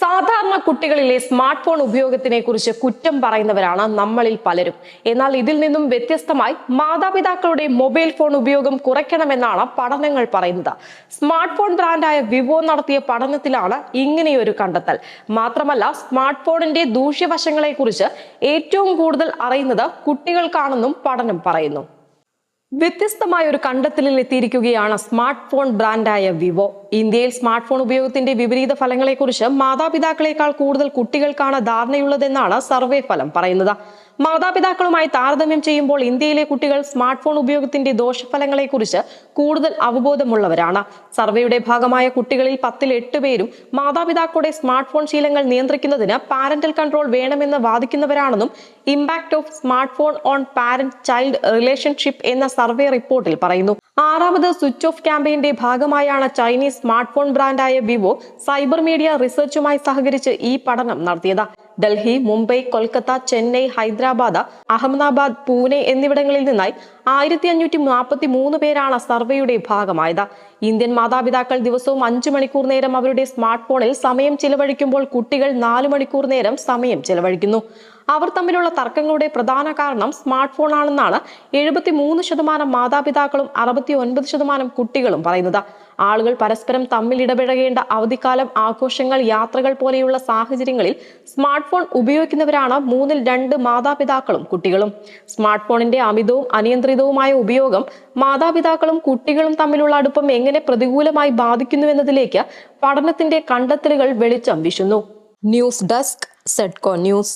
സാധാരണ കുട്ടികളിലെ smart phone ഉപയോഗത്തിനെ കുറിച്ച് കുറ്റം പറയുന്നവരാണ് നമ്മളിൽ പലരും. എന്നാൽ ഇതിൽ നിന്നും വ്യത്യസ്തമായി മാതാപിതാക്കളുടെ മൊബൈൽ ഫോൺ ഉപയോഗം കുറയ്ക്കണമെന്നാണ് പഠനങ്ങൾ പറയുന്നത്. സ്മാർട്ട് ഫോൺ ബ്രാൻഡായ വിവോ നടത്തിയ പഠനത്തിലാണ് ഇങ്ങനെയൊരു കണ്ടെത്തൽ. മാത്രമല്ല സ്മാർട്ട് ഫോണിന്റെ ദൂഷ്യവശങ്ങളെ കുറിച്ച് ഏറ്റവും കൂടുതൽ അറിയുന്നത് കുട്ടികൾക്കാണെന്നും പഠനം പറയുന്നു. വ്യത്യസ്തമായ ഒരു കണ്ടെത്തലിൽ എത്തിയിരിക്കുകയാണ് സ്മാർട്ട് ഫോൺ ബ്രാൻഡായ വിവോ. ഇന്ത്യയിൽ സ്മാർട്ട് ഫോൺ ഉപയോഗത്തിന്റെ വിപരീത ഫലങ്ങളെക്കുറിച്ച് മാതാപിതാക്കളെക്കാൾ കൂടുതൽ കുട്ടികൾക്കാണ് ധാരണയുള്ളതെന്നാണ് സർവേ ഫലം പറയുന്നത്. മാതാപിതാക്കളുമായി താരതമ്യം ചെയ്യുമ്പോൾ ഇന്ത്യയിലെ കുട്ടികൾ സ്മാർട്ട് ഫോൺ ഉപയോഗത്തിന്റെ ദോഷഫലങ്ങളെക്കുറിച്ച് കൂടുതൽ അവബോധമുള്ളവരാണ്. സർവേയുടെ ഭാഗമായ കുട്ടികളിൽ പത്തിൽ എട്ട് പേരും മാതാപിതാക്കളുടെ സ്മാർട്ട് ഫോൺ ശീലങ്ങൾ നിയന്ത്രിക്കുന്നതിന് പാരന്റൽ കൺട്രോൾ വേണമെന്ന് വാദിക്കുന്നവരാണെന്നും impact of smart phone on parent child relationship എന്ന സർവേ റിപ്പോർട്ടിൽ പറയുന്നു. ആറാമത് സ്വിച്ച് ഓഫ് ക്യാമ്പയിന്റെ ഭാഗമായാണ് ചൈനീസ് സ്മാർട്ട് ഫോൺ ബ്രാൻഡായ വിവോ സൈബർ മീഡിയ റിസർച്ചുമായി സഹകരിച്ച് ഈ പഠനം നടത്തിയത്. ഡൽഹി മുംബൈ കൊൽക്കത്ത ചെന്നൈ ഹൈദരാബാദ് അഹമ്മദാബാദ് പൂനെ എന്നിവിടങ്ങളിൽ നിന്നായി ആയിരത്തി അഞ്ഞൂറ്റി നാൽപ്പത്തി മൂന്ന് പേരാണ് സർവേയുടെ ഭാഗമായത്. ഇന്ത്യൻ മാതാപിതാക്കൾ ദിവസവും അഞ്ചു മണിക്കൂർ നേരം അവരുടെ സ്മാർട്ട് ഫോണിൽ സമയം ചിലവഴിക്കുമ്പോൾ കുട്ടികൾ നാലു മണിക്കൂർ നേരം സമയം ചിലവഴിക്കുന്നു. അവർ തമ്മിലുള്ള തർക്കങ്ങളുടെ പ്രധാന കാരണം സ്മാർട്ട് ഫോൺ ആണെന്നാണ് എഴുപത്തി മൂന്ന് ശതമാനം മാതാപിതാക്കളും അറുപത്തി ഒൻപത് ശതമാനം കുട്ടികളും പറയുന്നത്. ആളുകൾ പരസ്പരം തമ്മിൽ ഇടപഴകേണ്ട അവധിക്കാലം ആഘോഷങ്ങൾ യാത്രകൾ പോലെയുള്ള സാഹചര്യങ്ങളിൽ സ്മാർട്ട് ഫോൺ ഉപയോഗിക്കുന്നവരാണ് മൂന്നിൽ രണ്ട് മാതാപിതാക്കളും കുട്ടികളും. സ്മാർട്ട് ഫോണിന്റെ അമിതവും അനിയന്ത്രിതവുമായ ഉപയോഗം മാതാപിതാക്കളും കുട്ടികളും തമ്മിലുള്ള അടുപ്പം എങ്ങനെ പ്രതികൂലമായി ബാധിക്കുന്നുവെന്നതിലേക്ക് പഠനത്തിന്റെ കണ്ടെത്തലുകൾ വെളിച്ചം വീശുന്നു. ന്യൂസ് ഡെസ്ക് സെഡ്കോ ന്യൂസ്.